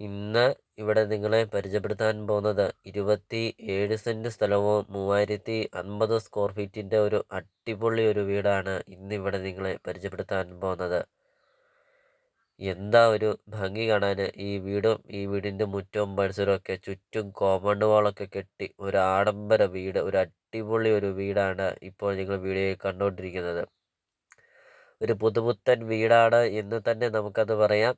ഇന്ന് ഇവിടെ നിങ്ങളെ പരിചയപ്പെടുത്താൻ പോകുന്നത് ഇരുപത്തി ഏഴ് സെന്റ് സ്ഥലവും മൂവായിരത്തി അൻപത് സ്ക്വയർ ഫീറ്റിന്റെ ഒരു അടിപൊളി ഒരു വീടാണ് ഇന്നിവിടെ നിങ്ങളെ പരിചയപ്പെടുത്താൻ പോകുന്നത്. എന്താ ഒരു ഭംഗി കാണാൻ? ഈ വീടും ഈ വീടിന്റെ മുറ്റവും പരിസരവും ഒക്കെ ചുറ്റും കോമ്പൗണ്ട് വാളൊക്കെ കെട്ടി ഒരു ആഡംബര വീട് ഒരു അടിപൊളി ഒരു വീടാണ് ഇപ്പോൾ നിങ്ങൾ വീഡിയോയിൽ കണ്ടുകൊണ്ടിരിക്കുന്നത്. ഒരു പുതുപുത്തൻ വീടാണ് എന്ന് തന്നെ നമുക്കത് പറയാം.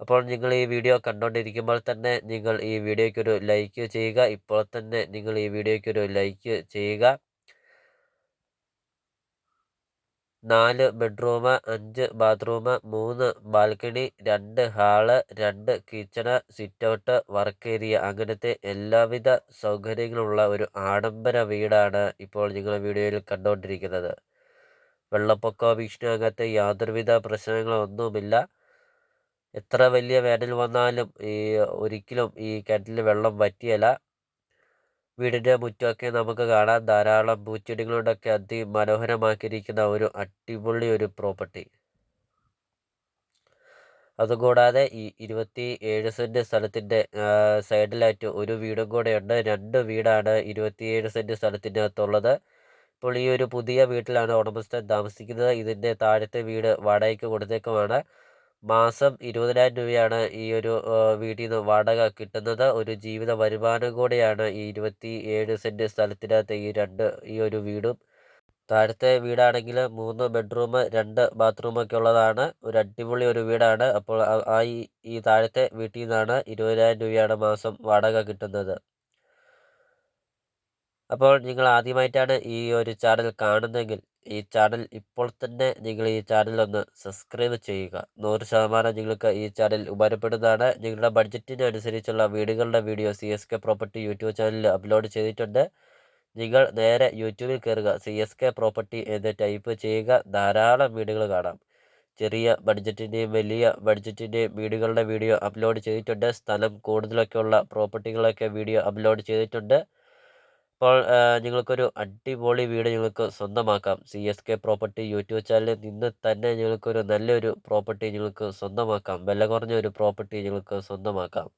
അപ്പോൾ നിങ്ങൾ ഈ വീഡിയോ കണ്ടുകൊണ്ടിരിക്കുമ്പോൾ തന്നെ നിങ്ങൾ ഈ വീഡിയോയ്ക്ക് ഒരു ലൈക്ക് ചെയ്യുക. ഇപ്പോൾ തന്നെ നിങ്ങൾ ഈ വീഡിയോയ്ക്ക് ഒരു ലൈക്ക് ചെയ്യുക. നാല് ബെഡ്റൂം അഞ്ച് ബാത്റൂം മൂന്ന് ബാൽക്കണി രണ്ട് ഹാൾ രണ്ട് കിച്ചണ് സിറ്റൗട്ട് വർക്ക് ഏരിയ അങ്ങനത്തെ എല്ലാവിധ സൗകര്യങ്ങളുള്ള ഒരു ആഡംബര വീടാണ് ഇപ്പോൾ നിങ്ങൾ വീഡിയോയിൽ കണ്ടുകൊണ്ടിരിക്കുന്നത് വെള്ളപ്പൊക്കോ ഭീഷണി അങ്ങനത്തെ യാതൊരുവിധ പ്രശ്നങ്ങളൊന്നുമില്ല എത്ര വലിയ വേനൽ വന്നാലും ഈ ഒരിക്കലും ഈ കിണറ്റിൽ വെള്ളം വറ്റിയല്ല. വീടിന്റെ മുറ്റമൊക്കെ നമുക്ക് കാണാം ധാരാളം പൂച്ചെടികളുടെയൊക്കെ അതിമനോഹരമാക്കിയിരിക്കുന്ന ഒരു അടിപൊളി ഒരു പ്രോപ്പർട്ടി. അതുകൂടാതെ ഈ ഇരുപത്തി ഏഴ് സെന്റ് സ്ഥലത്തിന്റെ സൈഡിലായിട്ട് ഒരു വീടും കൂടെ ഉണ്ട് രണ്ട് വീടാണ് ഇരുപത്തിയേഴ് സെന്റ് സ്ഥലത്തിന്റെ അകത്തുള്ളത് ഇപ്പോൾ ഈ ഒരു പുതിയ വീട്ടിലാണ് ഉടമസ്ഥൻ താമസിക്കുന്നത്. ഇതിന്റെ താഴത്തെ വീട് വാടകയ്ക്ക് കൊടുത്തേക്കുമാണ്. മാസം ഇരുപതിനായിരം രൂപയാണ് ഈ ഒരു വീട്ടിൽ നിന്ന് വാടക കിട്ടുന്നത്. ഒരു ജീവിത വരുമാനം കൂടെയാണ് ഈ ഇരുപത്തി ഏഴ് സെന്റ് സ്ഥലത്തിനകത്ത് ഈ രണ്ട് ഈ ഒരു വീടും. താഴത്തെ വീടാണെങ്കിൽ മൂന്ന് ബെഡ്റൂം രണ്ട് ബാത്റൂമൊക്കെ ഉള്ളതാണ്. ഒരു അടിപൊളി ഒരു വീടാണ്. അപ്പോൾ ആ ഈ താഴത്തെ വീട്ടിൽ നിന്നാണ് ഇരുപതിനായിരം രൂപയാണ് മാസം വാടക കിട്ടുന്നത്. അപ്പോൾ നിങ്ങൾ ആദ്യമായിട്ടാണ് ഈ ഒരു ചാനൽ കാണുന്നതെങ്കിൽ ഈ ചാനൽ ഇപ്പോൾ തന്നെ നിങ്ങൾ ഈ ചാനൽ ഒന്ന് സബ്സ്ക്രൈബ് ചെയ്യുക. നൂറ് ശതമാനം നിങ്ങൾക്ക് ഈ ചാനൽ ഉപകാരപ്പെടുന്നതാണ്. നിങ്ങളുടെ ബഡ്ജറ്റിന് അനുസരിച്ചുള്ള വീടുകളുടെ video C S K property YouTube ചാനലിൽ അപ്ലോഡ് ചെയ്തിട്ടുണ്ട്. നിങ്ങൾ നേരെ യൂട്യൂബിൽ കയറുക. സി എസ് കെ പ്രോപ്പർട്ടി എന്ന് ടൈപ്പ് ചെയ്യുക. ധാരാളം വീടുകൾ കാണാം. ചെറിയ ബഡ്ജറ്റിന്റെയും വലിയ ബഡ്ജറ്റിന്റെയും വീടുകളുടെ വീഡിയോ അപ്ലോഡ് ചെയ്തിട്ടുണ്ട്. സ്ഥലം കൂടുതലൊക്കെയുള്ള പ്രോപ്പർട്ടികളൊക്കെ വീഡിയോ അപ്ലോഡ് ചെയ്തിട്ടുണ്ട്. അപ്പോൾ നിങ്ങൾക്കൊരു അടിപൊളി വീട് നിങ്ങൾക്ക് സ്വന്തമാക്കാം. C S K property YouTube ചാനലിൽ നിന്ന് തന്നെ നിങ്ങൾക്കൊരു നല്ലൊരു പ്രോപ്പർട്ടി നിങ്ങൾക്ക് സ്വന്തമാക്കാം. വില കുറഞ്ഞ ഒരു പ്രോപ്പർട്ടി നിങ്ങൾക്ക് സ്വന്തമാക്കാം.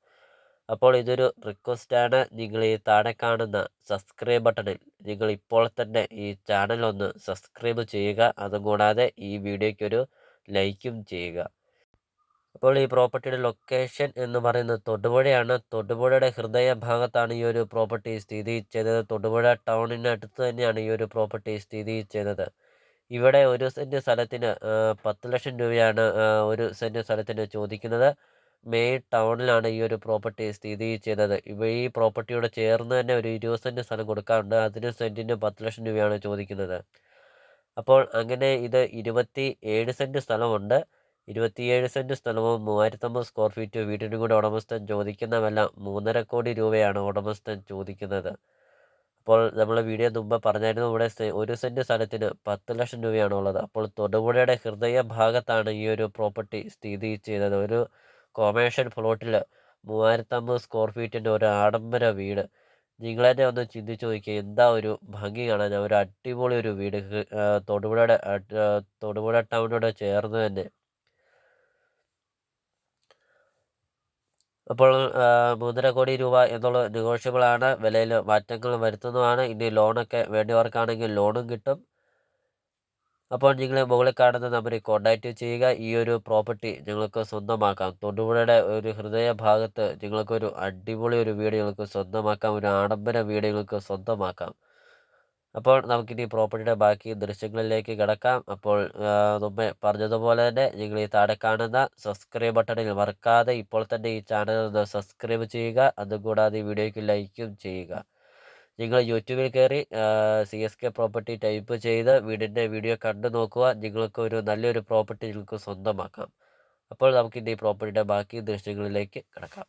അപ്പോൾ ഇതൊരു റിക്വസ്റ്റാണ് നിങ്ങൾ ഈ താഴെ കാണുന്ന സബ്സ്ക്രൈബ് ബട്ടണിൽ നിങ്ങൾ ഇപ്പോൾ തന്നെ ഈ ചാനൽ ഒന്ന് സബ്സ്ക്രൈബ് ചെയ്യുക. അതുകൂടാതെ ഈ വീഡിയോയ്ക്കൊരു ലൈക്കും ചെയ്യുക. അപ്പോൾ ഈ പ്രോപ്പർട്ടിയുടെ ലൊക്കേഷൻ എന്ന് പറയുന്നത് തൊടുപുഴയാണ്. തൊടുപുഴയുടെ ഹൃദയഭാഗത്താണ് ഈ ഒരു പ്രോപ്പർട്ടി സ്ഥിതി ചെയ്തത്. തൊടുപുഴ ടൗണിനടുത്ത് തന്നെയാണ് ഈ ഒരു പ്രോപ്പർട്ടി സ്ഥിതി ചെയ്തത്. ഇവിടെ ഒരു സെന്റ് സ്ഥലത്തിന് പത്ത് ലക്ഷം രൂപയാണ് ഒരു സെന്റ് സ്ഥലത്തിന് ചോദിക്കുന്നത്. മെയ് ടൗണിലാണ് ഈ ഒരു പ്രോപ്പർട്ടി സ്ഥിതി ചെയ്തത്. ഇവ ഈ പ്രോപ്പർട്ടിയോട് ചേർന്ന് തന്നെ ഒരു ഇരുപത് സെന്റ് സ്ഥലം കൊടുക്കാറുണ്ട്. അതിന് സെന്റിന് പത്ത് ലക്ഷം രൂപയാണ് ചോദിക്കുന്നത്. അപ്പോൾ അങ്ങനെ ഇത് ഇരുപത്തി ഏഴ് സെന്റ് സ്ഥലമുണ്ട്. ഇരുപത്തിയേഴ് സെന്റ് സ്ഥലവും മൂവായിരത്തമ്പത് സ്ക്വയർ ഫീറ്റ് വീടിനും കൂടെ ഉടമസ്ഥൻ ചോദിക്കുന്ന വില മൂന്നര കോടി രൂപയാണ് ഉടമസ്ഥൻ ചോദിക്കുന്നത്. അപ്പോൾ നമ്മൾ വീഡിയോ മുമ്പ് പറഞ്ഞായിരുന്നു ഇവിടെ ഒരു സെന്റ് സ്ഥലത്തിന് പത്ത് ലക്ഷം രൂപയാണ് ഉള്ളത്. അപ്പോൾ തൊടുപുഴയുടെ ഹൃദയ ഭാഗത്താണ് ഈ ഒരു പ്രോപ്പർട്ടി സ്ഥിതി ചെയ്തത്. ഒരു കൊമേഴ്ഷ്യൽ പ്ലോട്ടിൽ മൂവായിരത്തമ്പത് സ്ക്വയർ ഫീറ്റിന്റെ ഒരു ആഡംബര വീട്. നിങ്ങൾ തന്നെ ഒന്ന് ചിന്തിച്ച് നോക്കിയാൽ എന്താ ഒരു ഭംഗി കാണാൻ? ഒരു അടിപൊളി ഒരു വീട്. തൊടുപുഴയുടെ തൊടുപുഴ ടൗണിനോട് ചേർന്ന് തന്നെ അപ്പോൾ മൂന്നര കോടി രൂപ എന്നുള്ള നെഗോഷ്യബിൾ ആണ് വിലയിൽ മാറ്റങ്ങൾ വരുത്തുന്നതാണ്. ഇനി ലോണൊക്കെ വേണ്ടിയവർക്കാണെങ്കിൽ ലോണും കിട്ടും. അപ്പോൾ നിങ്ങൾ മുകളിൽ കാണുന്ന നമ്പറിൽ കോൺടാക്റ്റ് ചെയ്യുക. ഈ ഒരു പ്രോപ്പർട്ടി നിങ്ങൾക്ക് സ്വന്തമാക്കാം. തൊടുപുഴയുടെ ഒരു ഹൃദയ ഭാഗത്ത് നിങ്ങൾക്കൊരു അടിപൊളി ഒരു വീട് നിങ്ങൾക്ക് സ്വന്തമാക്കാം. ഒരു ആഡംബര വീട് നിങ്ങൾക്ക് സ്വന്തമാക്കാം. അപ്പോൾ നമുക്കിനി പ്രോപ്പർട്ടിയുടെ ബാക്കി ദൃശ്യങ്ങളിലേക്ക് കിടക്കാം. അപ്പോൾ മുമ്പേ പറഞ്ഞതുപോലെ തന്നെ നിങ്ങൾ ഈ താഴെ കാണുന്ന സബ്സ്ക്രൈബ് ബട്ടണിൽ മറക്കാതെ ഇപ്പോൾ തന്നെ ഈ ചാനൽ ഒന്ന് സബ്സ്ക്രൈബ് ചെയ്യുക. അതുകൂടാതെ ഈ വീഡിയോയ്ക്ക് ലൈക്കും ചെയ്യുക. നിങ്ങൾ യൂട്യൂബിൽ കയറി C S K property type ചെയ്ത് വീടിന്റെ വീഡിയോ കണ്ടു നോക്കുക. നിങ്ങൾക്ക് ഒരു നല്ലൊരു പ്രോപ്പർട്ടി നിങ്ങൾക്ക് സ്വന്തമാക്കാം. അപ്പോൾ നമുക്കിന്റെ ഈ പ്രോപ്പർട്ടിയുടെ ബാക്കി ദൃശ്യങ്ങളിലേക്ക് കിടക്കാം.